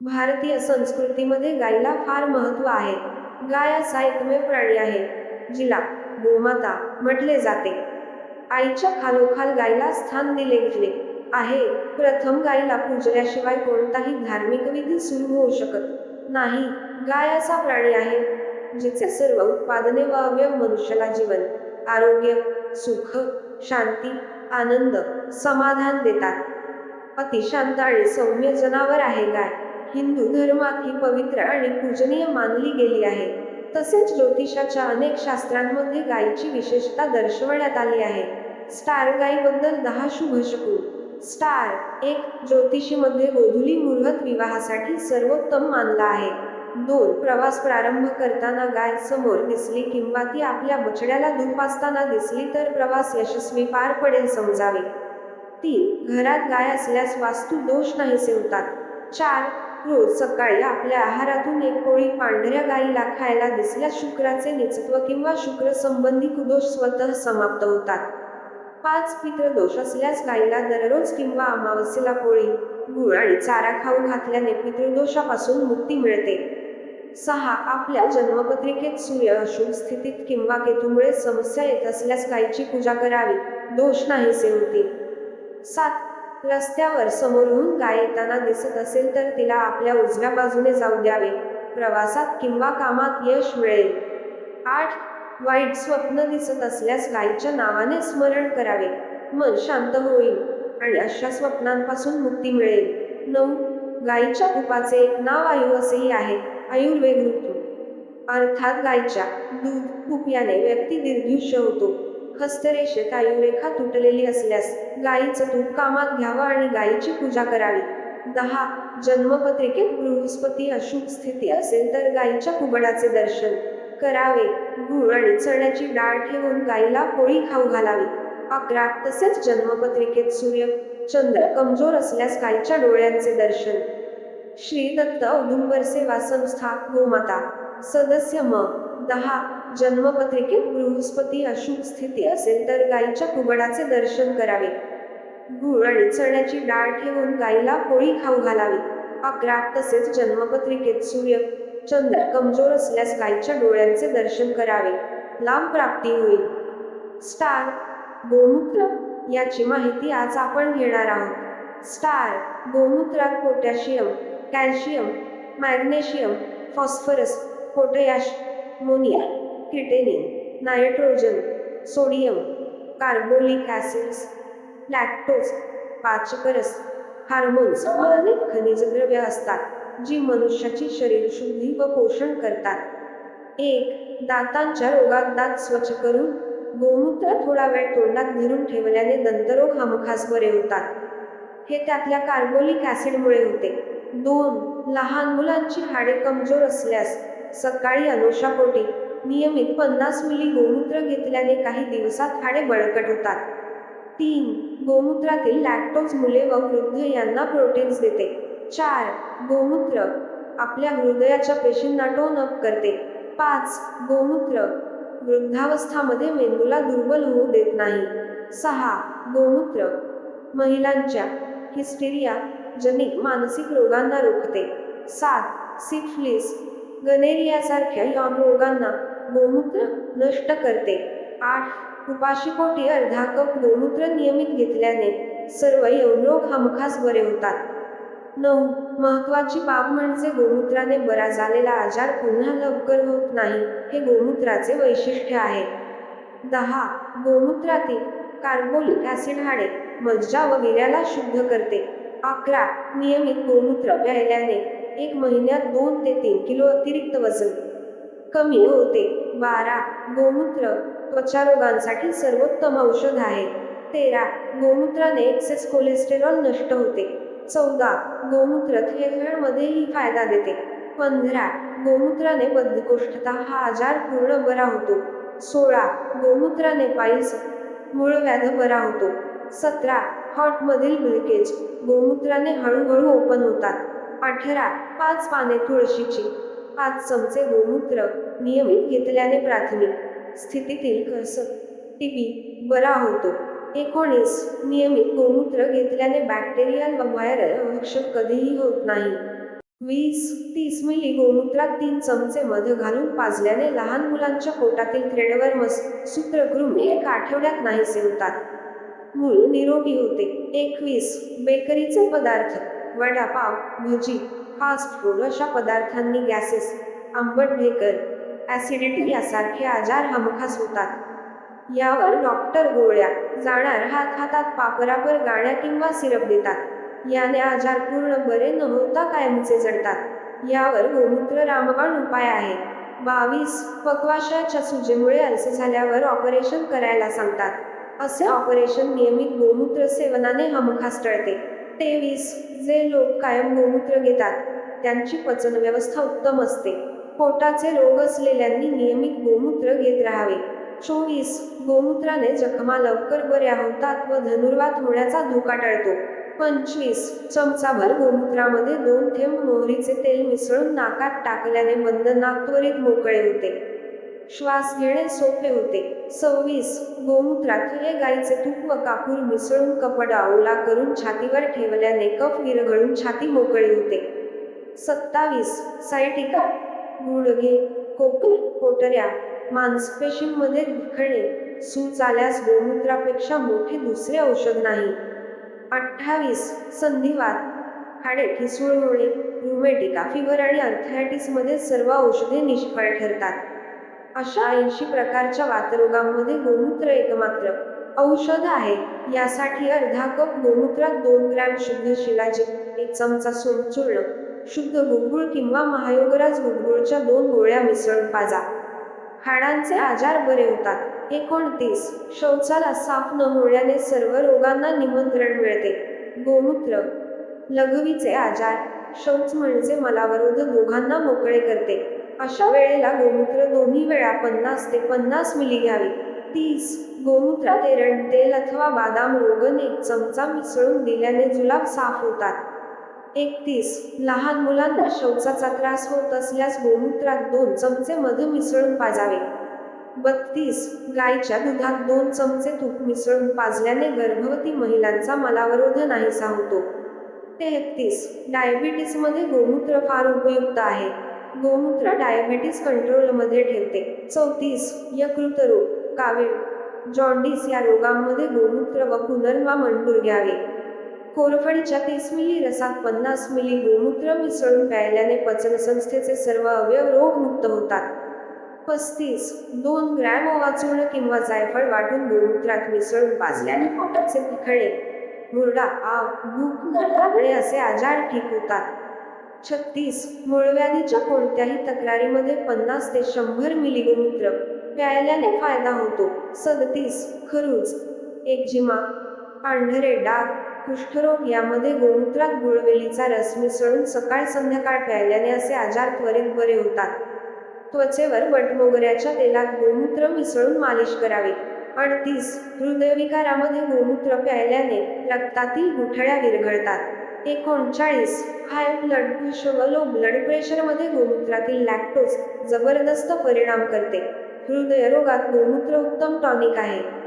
भारतीय संस्कृतीमध्ये गायीला फार महत्त्व आहे. गाय असा एकमेव प्राणी आहे जिला गोमाता म्हटले जाते. आईच्या खालोखाल गायीला स्थान दिले गेले आहे. प्रथम गायीला पूजल्याशिवाय कोणताही धार्मिक विधी सुरू होऊ शकत नाही. गाय असा प्राणी आहे जिचे सर्व उत्पादने व अवयव मनुष्याला जीवन आरोग्य सुख शांती आनंद समाधान देतात. अतिशांत आणि सौम्य जनावर आहे गाय. हिंदू धर्मात ही पवित्र आणि पूजनीय मानली गेली आहे. तसेच ज्योतिषाच्या अनेक शास्त्रांमध्ये गायीची विशेषता दर्शवण्यात आली आहे. स्टार गायीबद्दल दहा शुभ स्टार एक ज्योतिषीमध्ये गोधुली मुहूर्त विवाहासाठी सर्वोत्तम मानला आहे. दोन प्रवास प्रारंभ करताना गाय समोर दिसली किंवा ती आपल्या बछड्याला धूप असताना दिसली तर प्रवास यशस्वी पार पडेल समजावे. तीन घरात गाय असल्यास वास्तू दोष नाहीसे होतात चार रोज सकाळी आपल्या आहारातून एक पोळी पांढऱ्या गाईला खायला दिसल्यास शुक्राचे निचत्व किंवा शुक्र संबंधी कुदोष स्वतः समाप्त होतात. पाच पितृदोष असल्यास गाईला दररोज किंवा अमावस्येला पोळी गुळ आणि चारा खाऊ घातल्याने पितृदोषापासून मुक्ती मिळते. सहा आपल्या जन्मपत्रिकेत सूर्य अशुभ स्थितीत किंवा केतूमुळे समस्या येत असल्यास गायीची पूजा करावी. दोष नाहीसे होतील. सात रस्त्यावर समोरून गाय येताना दिसत असेल तर तिला आपल्या उजव्या बाजूने जाऊ द्यावे. प्रवासात किंवा कामात यश मिळेल. आठ वाईट स्वप्न दिसत असल्यास गायीच्या नावाने स्मरण करावे. मन शांत होईल आणि अशा स्वप्नांपासून मुक्ती मिळेल. नऊ गायीच्या तुपाचे एक नाव आयु असेही आहे. आयुर्वेद ऋतू. अर्थात गायीच्या दूध तूप याने व्यक्ती दीर्घयुष्य होतो. हस्तरेषेत आयुरेखा तुटलेली असल्यास गायीचं तूप कामात घ्यावं आणि गायीची पूजा करावी. दहा जन्मपत्रिकेत बृहस्पती अशुभ स्थिती असेल तर गायीच्या कुबडाचे दर्शन करावे. गुळ आणि चण्याची डाळ ठेवून गायीला पोळी खाऊ घालावी. अकरा तसेच जन्मपत्रिकेत सूर्य चंद्र कमजोर असल्यास गायीच्या डोळ्यांचे दर्शन. श्री दत्त औदुंबर सेवा संस्था गोमाता. सदस्य म. दहा जन्मपत्रिकेत बृहस्पती अशुभ स्थिती असेल तर गायीच्या कुबडाचे दर्शन करावे. गुळ आणि चण्याची डाळ ठेवून गायीला पोळी खाऊ घालावी. अकरा तसेच जन्मपत्रिकेत सूर्य चंद्र कमजोर असल्यास गायीच्या डोळ्यांचे दर्शन करावे. लांब प्राप्ती होईल. स्टार गोमूत्र याची माहिती आज आपण घेणार आहोत. Star गोमूत्रात potassium calcium magnesium phosphorus potash ammonia किटेनिन nitrogen sodium carbolic acids lactose पाचकरस hormones व अनेक खनिज द्रव्य असतात जी मनुष्याची शरीर शुद्धी व पोषण करतात. एक दातांच्या रोगात दात स्वच्छ करून गोमूत्र थोडा वेळ तोंडात धरून ठेवल्याने दंतरोग हमखास बरे होतात. हे त्यातल्या कार्बोलिक ॲसिडमुळे होते. दोन लहान मुलांची हाडे कमजोर असल्यास सकाळी अनुषापोटी नियमित पन्नास मिली गोमूत्र घेतल्याने काही दिवसात हाडे बळकट होतात. तीन गोमूत्रातील लॅक्टोज मुले व वृद्ध यांना प्रोटीन्स देते. चार गोमूत्र आपल्या हृदयाच्या पेशींना टोन अप करते. पाच गोमूत्र वृद्धावस्थामध्ये मेंदूला दुर्बल होऊ देत नाही. सहा गोमूत्र महिलांच्या हिस्टेरिया जनिक मानसिक रोगांना रोखते. सात सिफिलिस गनेरियासारख्या यौन रोगांना गोमूत्र नष्ट करते. आठ. उपाशीपोटी अर्धा कप गोमूत्र नियमित घेतल्याने सर्व यवरोग हमखास बरे होतात. नऊ. महत्वाची बाब म्हणजे गोमूत्राने बरा झालेला आजार पुन्हा लवकर होत नाही हे गोमूत्राचे वैशिष्ट्य आहे. दहा. गोमूत्रातील कार्बोलिक ॲसिड हाडे मज्जा व गिऱ्याला शुद्ध करते. अकरा. नियमित गोमूत्र प्यायल्याने एक महिन्यात दोन ते तीन किलो अतिरिक्त वजन कमी होते. बारा गोमूत्र त्वचा रोगांसाठी सर्वोत्तम औषध आहे. तेरा गोमूत्राने एक्सेस कोलेस्टेरॉल नष्ट होते. चौदा गोमूत्र थेरमध्येही फायदा देते. पंधरा गोमूत्राने बद्धकोष्ठता हा आजार पूर्ण बरा होतो. सोळा गोमूत्राने पायल्स मूळव्याध बरा होतो. सतरा हॉटमधील ब्लिकेज गोमूत्राने हळूहळू ओपन होतात. अठरा पाच पाने तुळशीची पाच चमचे गोमूत्र नियमित घेतल्याने प्राथमिक स्थितीतील खर्च टीबी बरा होतो. एकोणीस नियमित गोमूत्र घेतल्याने बॅक्टेरियल व व्हायरल भक्षण कधीही होत नाही. वीस तीस मिली गोमूत्रात तीन चमचे मध घालून पाजल्याने लहान मुलांच्या पोटातील थ्रेडवर मस सूत्रकृमी एक आठवड्यात नाहीसे होतात. मूल निरोगी होते. एकवीस बेकरीचे पदार्थ वडापाव भजी फास्ट फूड अशा पदार्थांनी गॅसेस आंबट ढेकर ॲसिडिटी यासारखे आजार हमखास होतात. यावर डॉक्टर गोळ्या जाणार हात हातात पापरापर गाड्या किंवा सिरप देतात. याने आजार पूर्ण बरे न होता कायमचे जडतात. यावर गोमूत्र रामबाण उपाय आहे. बावीस पक्वाशयाच्या सुजेमुळे असे झाल्यावर ऑपरेशन करायला सांगतात. असे ऑपरेशन नियमित गोमूत्र सेवनाने हमखास टळते. तेवीस जे लोक कायम गोमूत्र घेतात त्यांची पचन व्यवस्था उत्तम असते. पोटाचे रोग असलेल्यांनी नियमित गोमूत्र घेत राहावे. चोवीस गोमूत्राने जखमा लवकर बऱ्या होतात व धनुर्वात होण्याचा धोका टळतो. पंचवीस चमचाभर गोमूत्रामध्ये दोन थेंब मोहरीचे तेल मिसळून नाकात टाकल्याने बंद नाक त्वरित मोकळे होते. श्वास घेणे सोपे होते. सव्वीस गोमूत्रात हे गाईचे तूप व कापूर मिसळून कपडा ओला करून छातीवर ठेवल्याने कफ विरघळून छाती मोकळी होते. सत्तावीस सायटिका गुडघे कोपर कोटऱ्या मांसपेशींमध्ये दुखणे सूज आल्यास गोमूत्रापेक्षा मोठे दुसरे औषध नाही. अठ्ठावीस संधिवात हाडे ठिसूळ होणे रुमेटिका फिवर आणि अर्थायटिसमध्ये सर्व औषधे निष्फळ ठरतात. अशा ऐंशी प्रकारच्या वातरोगांमध्ये गोमूत्र एकमात्र औषध आहे. यासाठी अर्धा कप गोमूत्रात दोन ग्रॅम शुद्ध शिलाजी एक चमचा सोमचूर्ण शुद्ध गुळगुळ किंवा महायोगराज गुळगुळच्या दोन गोळ्या मिसळून पाजा. हाडांचे आजार बरे होतात. एकोणतीस शौचाला साफ न होण्याने सर्व रोगांना निमंत्रण मिळते. गोमूत्र लघवीचे आजार शौच म्हणजे मलावरोध दोघांना मोकळे करते. अशा वेळेला गोमूत्र दोन्ही वेळा पन्नास ते पन्नास मिली घ्यावी. तीस गोमूत्रात एरंड तेल अथवा बादाम रोगन एक चमचा मिसळून दिल्याने जुलाब साफ होतात. एकतीस लहान मुलांना शौचाचा त्रास होत असल्यास गोमूत्रात दोन चमचे मध मिसळून पाजावे. बत्तीस गायच्या दुधात दोन चमचे तूप मिसळून पाजल्याने गर्भवती महिलांचा मलावरोध नाहीसा होतो. तेहतीस डायबिटीसमध्ये गोमूत्र फार उपयुक्त आहे. गोमूत्र डायबेटीस कंट्रोलमध्ये ठेवते. चौतीस यकृत रोग कावीळ जॉन्डिस या रोगांमध्ये गोमूत्र व पुनर्वा मंडूर घ्यावे. कोरफडीच्या तीस मिली रसात पन्नास मिली गोमूत्र मिसळून प्यायल्याने पचनसंस्थेचे सर्व अवयव रोगमुक्त होतात. पस्तीस दोन ग्रॅम ओवाचूर्ण किंवा जायफळ वाटून गोमूत्रात मिसळून पाजल्याने पोटाचे तिखळे मुरडा आव भूक लागणे असे आजार ठीक होतात. छत्तीस मूळव्याधीच्या कोणत्याही तक्रारीमध्ये पन्नास ते शंभर मिली गोमूत्र प्यायल्याने फायदा होतो. सदतीस खरूज एकजिमा पांढरे डाग. कुष्ठरोग यामध्ये गोमूत्रात गुळवेलीचा रस मिसळून सकाळ संध्याकाळ प्यायल्याने असे आजार त्वरित बरे होतात. त्वचेवर वटमोगऱ्याच्या तेलात गोमूत्र मिसळून मालिश करावी. अडतीस हृदयविकारामध्ये गोमूत्र प्यायल्याने रक्तातील गुठळ्या विरघळतात. एकोणचाळीस हाय ब्लड प्रेशर व लो ब्लड प्रेशरमध्ये गोमूत्रातील लॅक्टोज जबरदस्त परिणाम करते. हृदयरोगात गोमूत्र उत्तम टॉनिक आहे.